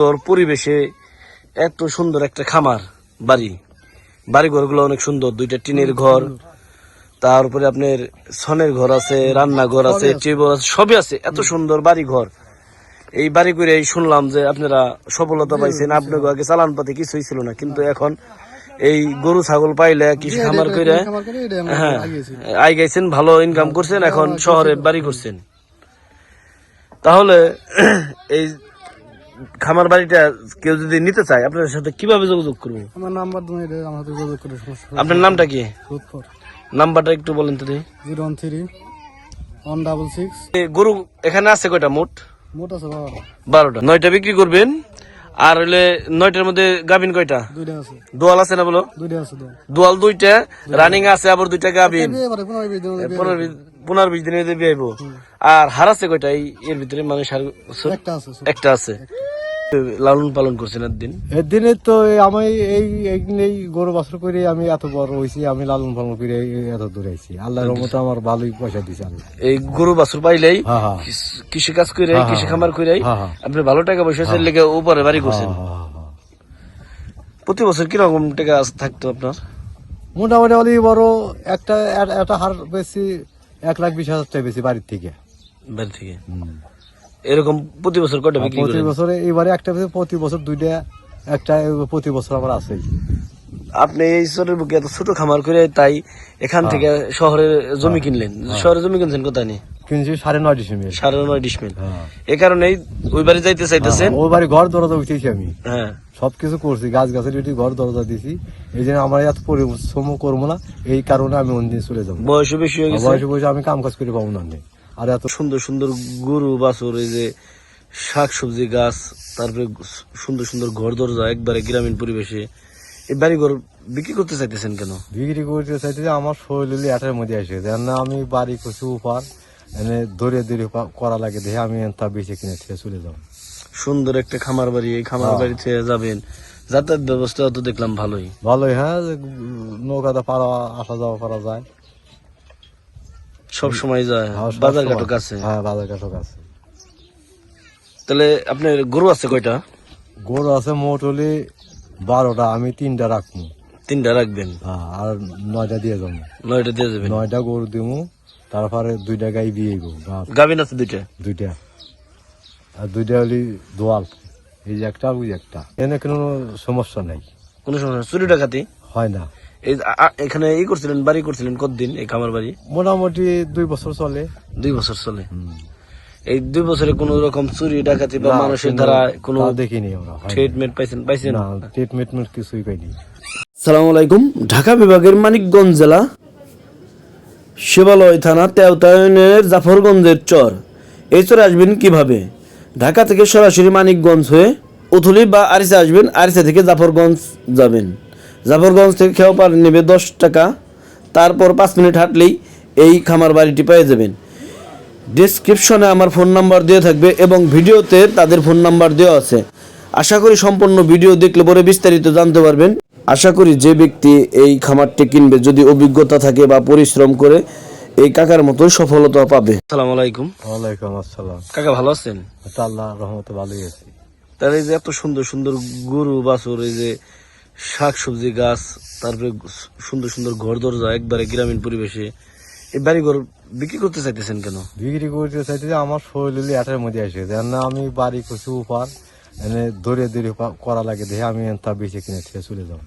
তোর পরিবেশে এত সুন্দর একটা খামার বাড়ি। বাড়ি ঘরগুলো অনেক সুন্দর দুইটা টিনের ঘর তারপরে আপনার ছনের ঘর আছে রান্নাঘর আছে টেবল আছে। সবই আছে। এত সুন্দর বাড়ি ঘর এই বাড়ি করে শুনলাম যে আপনারা সফলতা পাইছেন। আপনাকে আগে চালান পাতে কিছুই ছিল না কিন্তু এখন এই গরু ছাগল পাইলে কৃষি খামার করে হ্যাঁ। আই গেছেন ভালো ইনকাম করছেন এখন শহরে বাড়ি করছেন। তাহলে এই খামার বাড়িটা কেউ যদি নিতে চায় আপনার সাথে কীভাবে যোগাযোগ করব? আমার নাম্বার তুমি আমার যোগাযোগ করে সমস্যা আপনার নামটা কি? নাম্বারটা একটু বলেন তো দেখি। গরু এখানে আছে কয়টা মোট? মোট আছে বাবা বারোটা। নয়টা বিক্রি করবেন আর হলে নয়টার মধ্যে গাভিন কয়টা? দুইটা আছে। দোয়াল আছে না বলো? দুইটা আছে তো দোয়াল দুইটা রানিং আছে আবার দুইটা গাভিন। এবারে পনেরো বিশ দিন মধ্যে পনেরো বিশ- পনেরো বিশ দিনের মধ্যে বিয়ে হইবো। আর হার আছে কয়টা? এই এর ভিতরে মানে সার একটা আছে একটা আছে। লালন পালন করছেন একদিন? এদিনে তো আমি এই এই গরু বাছর করে আমি এত বড় হয়েছি আমি লালন পালন করে এত দূর আইছি। আল্লাহর রহমতে আমার ভালোই পয়সা দিছে আল্লাহ। এই গরু বাছুর পাইলেই কৃষি- কাজ করে কৃষি খামার করে। আপনি ভালো টাকা পয়সা লেগে উপরে বাড়ি করছেন। প্রতি বছর কীরকম টাকা থাকতো আপনার? মোটামুটি অলি বড় একটা একটা হার বেশি এক লাখ বিশ হাজার টাকা বেশি বাড়ির থেকে। বাড়ি থেকে? এরকম প্রতি বছর কয়টা বিক্রি প্রতি বছরে এবারে একটা প্রতি বছর দুইটা একটা প্রতি বছর আমার আছেই আপনি এই শহরের বুকে এত ছোট খামার করে তাই এখান থেকে শহরে জমি কিনলেন। শহরে জমি কিনছেন কোথায় নেই কিনছি সাড়ে নয় সাড়ে নয় ডিসমিল হ্যাঁ। এ কারণেই ওই বাড়ি যাইতে চাইতেছেন? ওই বাড়ি ঘর দরজা উঠেছি আমি। হ্যাঁ। সবকিছু করছি গাছ গাছের ঘর দরজা দিছি। এই জন্য আমার এত পরিশ্রম করব না এই কারণে আমি অন্যদিন চলে যাব। বেশি হয়ে গেছে। বয়সে বয়সে আমি কাম কাজ করে পাবো না। আর এত সুন্দর সুন্দর গরু বাছুর এই যে শাক সবজি গাছ তারপরে সুন্দর সুন্দর ঘর দরজা একবারে গ্রামীণ পরিবেশে। এই বাড়ি ঘর বিক্রি করতে চাইতেছেন কেন? বিক্রি করতে চাইতে আমার শরীরে এটার মধ্যে আসে। যেন আমি বাড়ি করছি উপার এনে ধরে পা- করা লাগে দেখে আমি তা বেশি কিনে ছেড়ে চলে যাব। সুন্দর একটা খামার বাড়ি এই খামার হ্যাঁ। বাড়ি থেকে যাবেন। যাতায়াত ব্যবস্থা তো দেখলাম ভালোই। ভালোই হ্যাঁ নৌকাতে পারা আসা যাওয়া করা যায়। সব সময় যায়। হ্যাঁ, বাজার। ঘাটক আছে। হ্যাঁ বাজার ঘাটক আছে। তাহলে আপনার গরু আছে কয়টা? গরু আছে মোট হলে বারোটা আমি তিনটা রাখব। তিনটা রাখবেন। হ্যাঁ, আর নয়টা দিয়ে যাব। নয়টা দিয়ে যাবেন। নয়টা গরু দিব তারপরে দুইটা গাই বিয়ে গো গাভিন আছে দুইটা? দুইটা। আর দুইটা হলি দোয়াল। এই যে একটা ওই একটা। এনে কোনো সমস্যা নাই। কোনো সমস্যা। চুরি ডাকাতি? হয় না। এই এখানে এই করছিলেন বাড়ি করছিলেন কতদিন এই খামার বাড়ি? মোটামুটি দুই বছর চলে। দুই বছর চলে। এই দুই বছরে কোন রকম চুরি ডাকাতি বা মানুষের দ্বারা কোনো দেখিনি আমরা ট্রিটমেন্ট পাইছেন পাইছেন? না ট্রিটমেন্ট কিছুই পাইনি। সালাম আলাইকুম। ঢাকা বিভাগের মানিকগঞ্জ জেলা শিবালয় থানা তেওতায়নের জাফরগঞ্জের চর। এই চরে আসবেন কীভাবে? ঢাকা থেকে সরাসরি মানিকগঞ্জ হয়ে উথুলি বা আরিসা আসবেন আরিসা থেকে জাফরগঞ্জ যাবেন। জাফরগঞ্জ থেকে খেয়াপার নেবে দশ টাকা। তারপর পাঁচ মিনিট হাঁটলেই এই খামার বাড়িটি পেয়ে যাবেন। ডেসক্রিপশনে আমার ফোন নাম্বার দেওয়া থাকবে এবং ভিডিওতে তাদের ফোন নাম্বার দেওয়া আছে। আশা করি সম্পূর্ণ ভিডিও দেখলে পরে বিস্তারিত জানতে পারবেন। আশা করি যে ব্যক্তি এই খামারটি কিনবে যদি অভিজ্ঞতা থাকে বা পরিশ্রম করে এই কাকার মতো সফলতা পাবে। আসসালামু আলাইকুম। ওয়ালাইকুম আসসালাম। কাকা ভালো আছেন? আল্লাহ রহমতে ভালোই আছি। তার এই যে এত সুন্দর সুন্দর গরু বাছুর এই যে শাক সবজি গাছ তারপরে সুন্দর সুন্দর ঘর দরজা একবারে গ্রামীণ পরিবেশে। এই বাড়ি ঘর বিক্রি করতে চাইতেছেন কেন? বিক্রি করতে চাইতে আমার শরীরে এটার মধ্যে আসে। যেন আমি বাড়ি করছি উপার এনে ধরে পা- করা লাগে দেখে আমি তা বেশি কিনে ছেড়ে চলে যাব।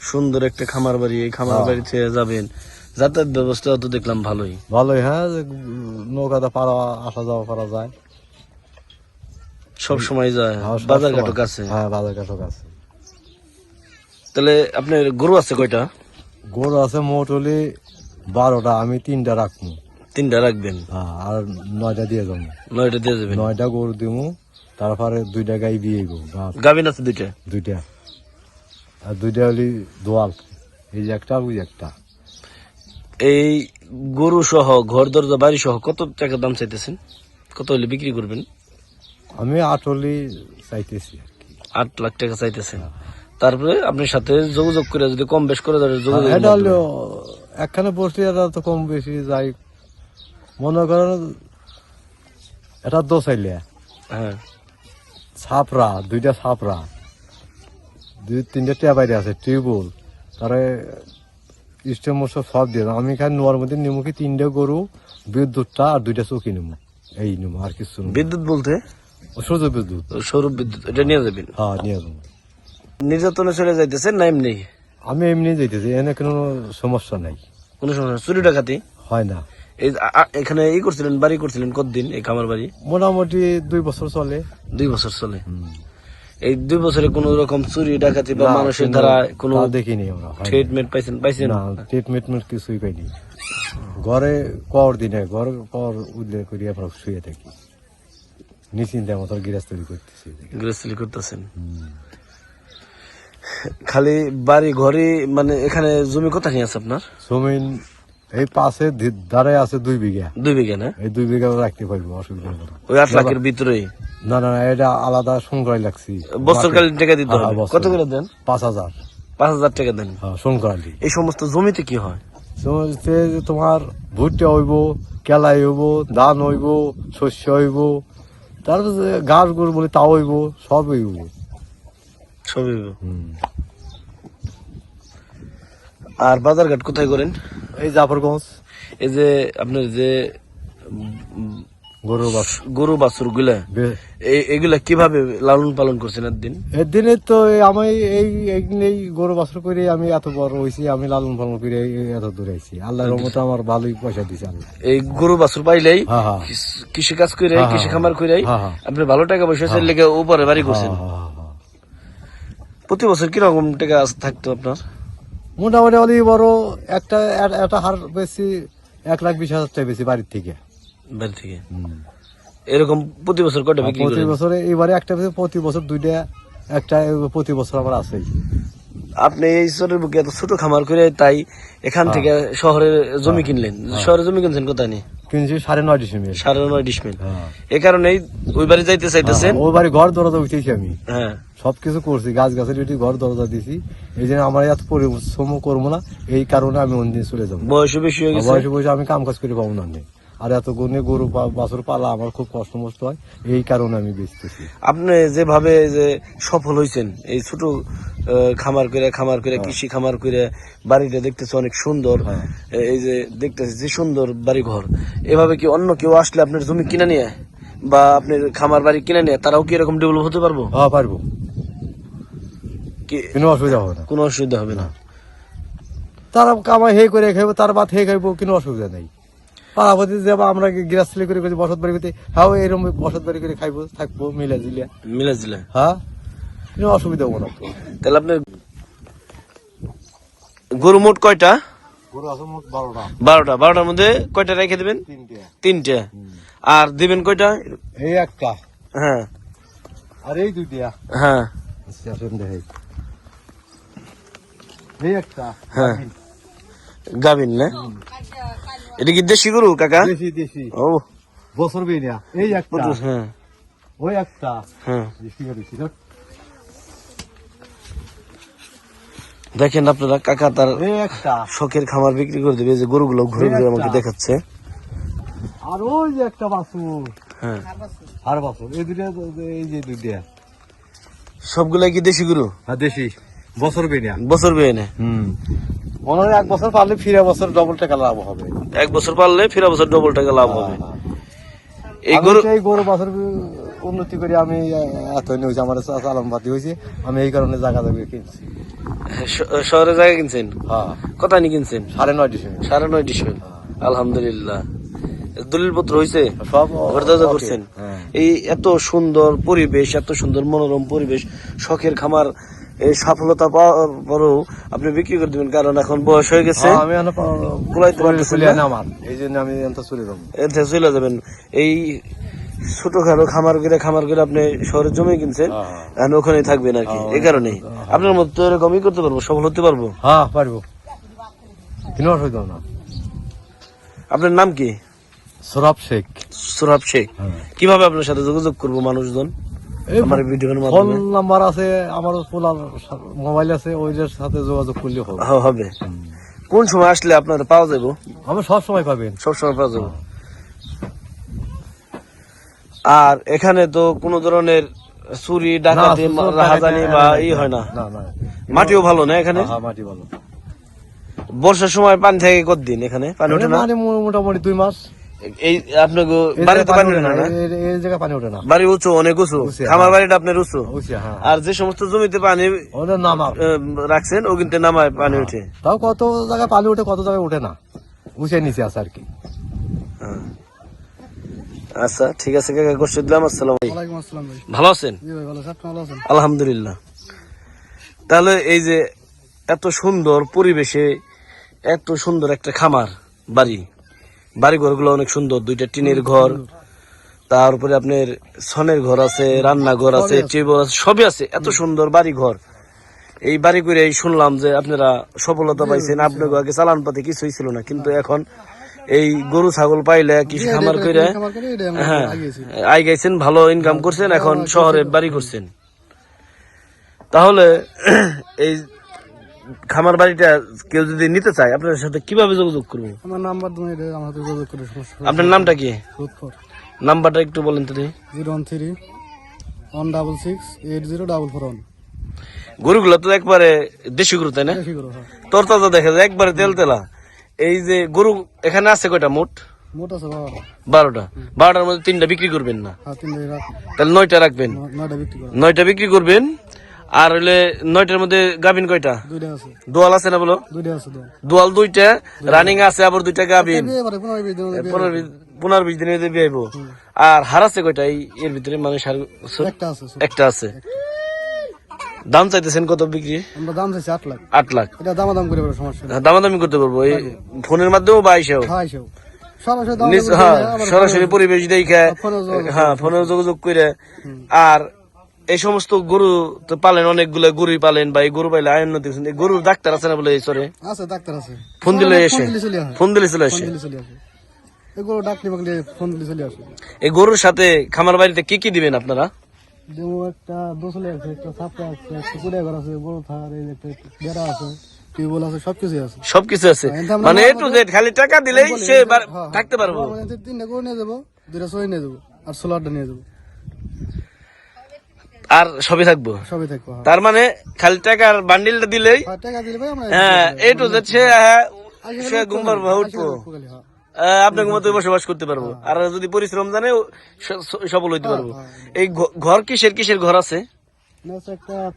সুন্দর একটা খামার বাড়ি এই খামার হ্যাঁ। বাড়ি থেকে যাবেন। যাতায়াত ব্যবস্থা তো দেখলাম ভালোই। ভালোই হ্যাঁ নৌকাতে পারা আসা যাওয়া করা যায়। সব সময় যায় বাজার। ঘাটক আছে হ্যাঁ বাজার ঘাটক আছে তাহলে আপনার গরু আছে কয়টা? গরু আছে মোট হলে বারোটা আমি তিনটা রাখব। তিনটা রাখবেন। হ্যাঁ, আর নয়টা দিয়ে যাব। নয়টা দিয়ে যাবেন। নয়টা গরু দিব তারপরে দুইটা গাই বিয়ে গো গাভিন আছে দুইটা? দুইটা। আর দুইটা হলি দোয়াল। এই যে একটা ওই একটা। এই গরু সহ ঘর দরজা বাড়ি সহ কত টাকা দাম চাইতেছেন? কত হলে বিক্রি করবেন? আমি আটলি চাইতেছি আট লাখ টাকা চাইতেছেন। তারপরে আপনার সাথে যোগাযোগ করে যদি কম বেশ করে দেয় যোগাযোগ একখানে বসলে এটা তো কম বেশি যাই। মনে করেন এটা দোষ আইলে হ্যাঁ। ছাপরা দুইটা ছাপরা। দুই তিনটা টেবাইরে আছে টিউবওয়েল। তারে স্টেম সব সব দিয়ে। আমি এখানে নোয়ার মধ্যে নেব কি তিনটা গরু বিদ্যুৎটা আর দুইটা চৌকি নেব এই নেব আর কিছু বিদ্যুৎ বলতে? সৌর বিদ্যুৎ। সৌর বিদ্যুৎ এটা নিয়ে যাবেন? হ্যাঁ নিয়ে যাব। নির্যাতনে চলে যাইতেছেন না এমনি? আমি এমনি যাইতেছি এনে কোনো সমস্যা নাই। কোনো সমস্যা। চুরি ডাকাতি? হয় না। এখানে এই করছিলেন বাড়ি করছিলেন কতদিন এই খামার বাড়ি? মোটামুটি দুই বছর চলে। দুই বছর চলে। এই দুই বছরে কোন রকম চুরি ডাকাতি বা মানুষের দ্বারা কোনো দেখিনি আমরা। ট্রিটমেন্ট পাইছেন পাইছেন? না ট্রিটমেন্ট কিছুই পাইনি। ঘরে কর দিনে ঘর কর উল্লেখ করি আমরা শুয়ে থাকি। নিশ্চিন্তে মতো গৃহস্থলী করতেছি। গৃহস্থলী করতেছেন। খালি বাড়ি ঘরে মানে এখানে জমি কোথায় আছে আপনার? জমিন এই পাশে ধারে আছে দুই বিঘা। দুই বিঘা না? এই দুই বিঘা রাখতে পারব অসুবিধা ওই আট লাখের ভিতরে না না এটা আলাদা সংকরাই লাগছি। বছরকালীন টাকা দিতে হবে। কত করে দেন? পাঁচ হাজার। পাঁচ হাজার টাকা দেন। হ্যাঁ সংকরালি। এই সমস্ত জমিতে কি হয়? জমিতে তোমার ভুট্টা হইব কেলাই হইব ধান হইব শস্য হইব তারপরে ঘাস গরু বলে তাও হইব সব হইব। সবই। আর বাজারঘাট কোথায় করেন? এই জাফরগঞ্জ। এই যে আপনার যে গরুর বাস গরু বাছুরগুলা এগুলা কীভাবে লালন পালন করছেন একদিন এর তো আমি এই এই গরু বাছর করে আমি এত বড় হয়েছি আমি লালন পালন করে এত দূর আইছি। আল্লাহর রহমতে আমার ভালোই পয়সা দিছে আল্লাহ। এই গরু বাছুর পাইলেই কৃষি- কাজ করে কৃষি খামার করে। আপনি ভালো টাকা পয়সা লেগে উপরে বাড়ি করছেন। প্রতি বছর কীরকম টাকা থাকতো আপনার? মোটামুটি অলি বড় একটা একটা হার বেশি এক লাখ বিশ হাজার টাকা বেশি বাড়ির থেকে। বাড়ি থেকে? এরকম প্রতি বছর কয়টা বিক্রি প্রতি বছরে এবারে একটা প্রতি বছর দুইটা একটা প্রতি বছর আমার আছে। আপনি এই চরের বুকে এত ছোট খামার করে তাই এখান হ্যাঁ। থেকে শহরের জমি কিনলেন। শহরে জমি কিনছেন কোথায় নেই কিনছি সাড়ে নয় সাড়ে নয় ডিসমিল। হ্যাঁ। এ কারণেই ওই বাড়ি যাইতে চাইতেছেন ওই বাড়ি ঘর দরজা উঠেছি আমি। হ্যাঁ। সবকিছু করছি গাছ গাছের ঘর দরজা দিছি। এই জন্য আমার এত পরিশ্রম করব না এই কারণে আমি অন্যদিন চলে যাব। বয়সও বেশি হয়ে গেছে। বয়সে বয়সে আমি কাম কাজ করি পাবো না। আর এত গুণে গরু বাছুর পালা আমার খুব কষ্ট মষ্ট হয়। এই কারণে আমি বেচতেছি। আপনি যেভাবে যে সফল হয়েছেন এই ছোট খামার করে খামার করে কৃষি খামার করে বাড়িটা দেখতেছে অনেক সুন্দর। হ্যাঁ। এই যে দেখতেছে যে সুন্দর বাড়ি ঘর এভাবে কি অন্য কেউ আসলে আপনার জমি কিনে নিয়ে বা আপনার খামার বাড়ি কিনে নিয়ে তারাও কি এরকম ডেভেলপ হতে পারব? হ্যাঁ পারব। কি কোনো অসুবিধা হবে না। কোনো অসুবিধা হবে না। তারা কামাই হে করে খাইবো তার বাদ হে খাইবো কোনো অসুবিধা নেই। পাড়াপতি যাব আমরা করে করে বসত বাড়ি করতে হ্যাঁ এরকম বসত বাড়ি করে খাইবো থাকব মিলা জিলিয়া। মিলে জিলে হ্যাঁ। কোনো অসুবিধা হব না। তাহলে আপনার গরু মোট কয়টা? বারোটা। বারোটা। বারোটার মধ্যে কয়টা রেখে দেবেন? তিনটে। তিনটে। আর দিবেন কয়টা? এই একটা। হ্যাঁ। আর এই দুইটা। হ্যাঁ। এই একটা। হ্যাঁ। গাবিন না? এটা কি দেশি গরু কাকা? দেশি দেশি। ও। বছর বেরিয়া এই একটা। হ্যাঁ। ওই একটা। হ্যাঁ। দেশি গরু ছিল। দেখেন আপনারা কাকা তার শখের খামার বিক্রি করে দেবে যে গরুগুলো ঘুরে ঘুরে আমাকে দেখাচ্ছে। আর ওই যে একটা হ্যাঁ। আর বাছুর। এই দুইটা এই যে দুইটা। সবগুলাই কি দেশি গরু? আর দেশি। বছর বেরিয়া বছর বেয়ে হুম। মনে হয় এক বছর পারলে ফিরে বছর ডবল টাকা লাভ হবে। এক বছর পারলে ফেরা বছর ডবল টাকা লাভ হবে। এই গরু এই গরু বছর উন্নতি করে আমি এত নিয়েছি আমার চালান হয়েছে আমি এই কারণে জায়গা জায়গা কিনছি। শহরে জায়গা কিনছেন? হ্যাঁ। কিনছেন? সাড়ে নয় ডিসেম্বর সাড়ে নয় ডিসমিল আলহামদুলিল্লাহ। হয়েছে? করছেন? হ্যাঁ। এই এত সুন্দর পরিবেশ এত সুন্দর মনোরম পরিবেশ শখের খামার এই সফলতা পাওয়ার পরেও আপনি বিক্রি করে দিবেন কারণ এখন বয়স হয়ে গেছে। হ্যাঁ, আমি কুলাইতে পারতেছেন চলে আমার। এই জন্য আমি এনতে চলে যাব। এতে চলে যাবেন। এই ছোটখাটো খামার করে খামার করে আপনি শহরে জমি কিনছেন হ্যাঁ। এখন ওখানেই থাকবেন আর কি এই কারণেই। আপনার মতো তো এরকমই করতে পারব সফল হতে পারব? হ্যাঁ পারব। কোনো অসুবিধা না। আপনার নাম কি? সরব শেখ। সুরাব শেখ। হ্যাঁ। কীভাবে আপনার সাথে যোগাযোগ করব মানুষজন? আমার ভিডিওর ফোন নাম্বার আছে আমার পোলার মোবাইল আছে ওইটার সাথে যোগাযোগ করলে হবে। হবে। কোন সময় আসলে আপনার পাওয়া যাব? আমি সব সময় পাবেন। পাওয়া যাব। আর এখানে তো কোনো ধরনের চুরি ডাকাতি রাহাজানি বা হ্যাঁ, ই হয় না। মাটিও ভালো না এখানে? হ্যাঁ মাটি ভালো। বর্ষার সময় পানি থাকে কতদিন এখানে? পানি ওঠে না? মোটামুটি দুই মাস। এই আপনাকে পানি ওঠে না না? এই- এই- এই পানি ওঠে না। বাড়ি উঁচু অনেক উঁচু। খামার হ্যাঁ। বাড়িটা আপনার উঁচু। হ্যাঁ। আর যে সমস্ত জমিতে পানি রাখছেন ও কিন্তু নামায় পানি উঠে। তাও কত জায়গায় পানি ওঠে কত জায়গায় ওঠে না। উঁচে নিচে আছে আর কি। হ্যাঁ। আচ্ছা ঠিক আছে কাকা গোষ্ঠী দিলাম আসসালাম ওয়ালাইকুম আসসালাম ভাই। ভালো আছেন? জি ভাই ভালো। আছেন আপনি ভালো আছেন? আলহামদুলিল্লাহ। তাহলে এই যে এত সুন্দর পরিবেশে এত সুন্দর একটা খামার বাড়ি। বাড়ি ঘরগুলো অনেক সুন্দর দুইটা টিনের ঘর তারপরে আপনার সনের ঘর আছে রান্নাঘর আছে টিউবওয়েল আছে। সবই আছে এত সুন্দর বাড়ি ঘর এই বাড়ি করে শুনলাম যে আপনারা সফলতা পাইছেন আপনাকে আগে চালান পাতে কিছুই ছিল না কিন্তু এখন এই গরু ছাগল পাইলে কৃষি খামার করে হ্যাঁ আই গেছেন ভালো ইনকাম করছেন এখন শহরে বাড়ি করছেন। তাহলে এই খামার বাড়িটা কেউ যদি নিতে চায় আপনার সাথে কীভাবে যোগাযোগ করব? আমার নাম্বার তুমি এটা আমার হাতে যোগাযোগ করে সমস্যা নেই। আপনার নামটা কি? রুৎফর নাম্বারটা একটু বলেন তো দেখি। Zero one three one double six eight zero double four one. গরুগুলো তো একবারে দেশি গরু তাই না? বেশি করো হ্যাঁ। তোর তাজা দেখা যায় একবারে তেল তেলা। এই যে গরু এখানে আছে কয়টা? মোট? মোট আছে বাবা বারোটা। বারোটার মধ্যে তিনটা বিক্রি করবেন না? হ্যাঁ তিন রাখ তাহলে নয়টা রাখবেন? ন- নয়টা বিক্রি করো নয়টা বিক্রি করবেন? আর হলে নয়টার মধ্যে গাবিন কয়টা? দোয়াল আছে না বলো? দোয়াল। দুইটা রানিং আছে আবার দুইটা গাবিন। পনেরো বিশ দিনের মধ্যে। আর হার আছে কয়টা? এর ভিতরে মানে একটা আছে দাম চাইতেছেন কত বিক্রি? আমরা দাম চাইছি আট লাখ। আট লাখ। এটা দামাদাম করে পারে সমস্যা দামাদামি করতে পারব এই ফোনের মাধ্যমেও বা আইসাও হ্যাঁ সরাসরি হ্যাঁ পরিবেশ দেখে হ্যাঁ ফোনে যোগাযোগ করে। আর এই সমস্ত গরু তো পালেন অনেকগুলো গরুই পালেন বা এই গরু পাইলে উন্নতি হয়েছেন। এই গরুর ডাক্তার আছে না বলে এই সরে আছে ডাক্তার আছে। ফোন দিলে এসে। ফোন দিলে চলে আসে। এই গরুর সাথে খামার বাড়িতে কি কি দিবেন আপনারা? একটা দোসলে আছে একটা ছাপড়া আছে একটা কুড়ে ঘর আছে বড় থার এই একটা বেড়া আছে টিউবওয়েল আছে সবকিছু আছে। সবকিছু আছে। হ্যাঁ, আমরা মানে এ টু জেড খালি টাকা দিলেই সে থাকতে পারব। তিনটা করে নিয়ে যাব দুইটা সই নিয়ে যাব আর সোলারটা নিয়ে যাব। আর সবই থাকব। সবই থাকব হ্যাঁ। তার মানে খালি টাকার বান্ডিলটা দিলেই টাকা দিলে ভাই আমরা হ্যাঁ এ টু জেড সে হ্যাঁ, ঘুম পারব উঠবো। হ্যাঁ। আপনার মতো বসবাস করতে পারব। আর যদি পরিশ্রম জানে সফল হইতে পারব। এই ঘর কিসের কিসের ঘর আছে?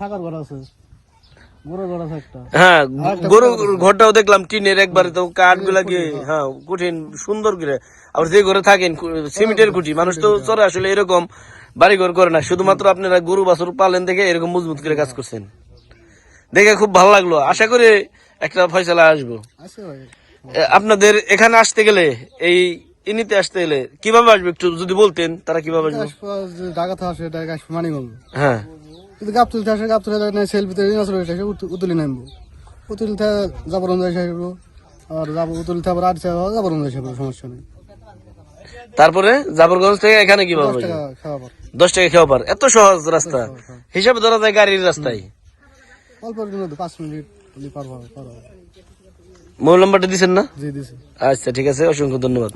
থাকার ঘর হ্যাঁ গরু ঘরটাও দেখলাম টিনের একবারে তো কাঠগুলা কি হ্যাঁ। কঠিন সুন্দর করে। আর যে ঘরে থাকেন সিমেন্টের খুঁটি মানুষ তো চরে আসলে এরকম। বাড়ি ঘর করে না শুধুমাত্র আপনারা গরু বাছুর পালেন দেখে এরকম মজবুত করে কাজ করছেন। দেখে খুব ভালো লাগল। আশা করি একটা ফয়সালা আসব। আপনাদের এখানে আসতে গেলে এই ইনিতে আসতে গেলে কীভাবে আসবে একটু যদি বলতেন তারা কীভাবে আসবে? ঢাকাতে আসে ঢাকা আসবে মানিগঞ্জ হ্যাঁ। কিন্তু গাপ তুলতে আসে গাপ তুলে সেলফিতে আসলে এসে উতুলি নামবো। উতুলিতে যাবরম যাই সাহেব আর যাব উতুলিতে আবার সমস্যা নেই। তারপরে জাবরগঞ্জ থেকে এখানে কি পর দশ টাকা খেওয়া পার এত সহজ রাস্তা। হিসাবে ধরা যায় গাড়ির রাস্তায়। অল্প পাঁচ মিনিট মোবাইল নাম্বারটা দিচ্ছেন না? আচ্ছা ঠিক আছে। অসংখ্য ধন্যবাদ।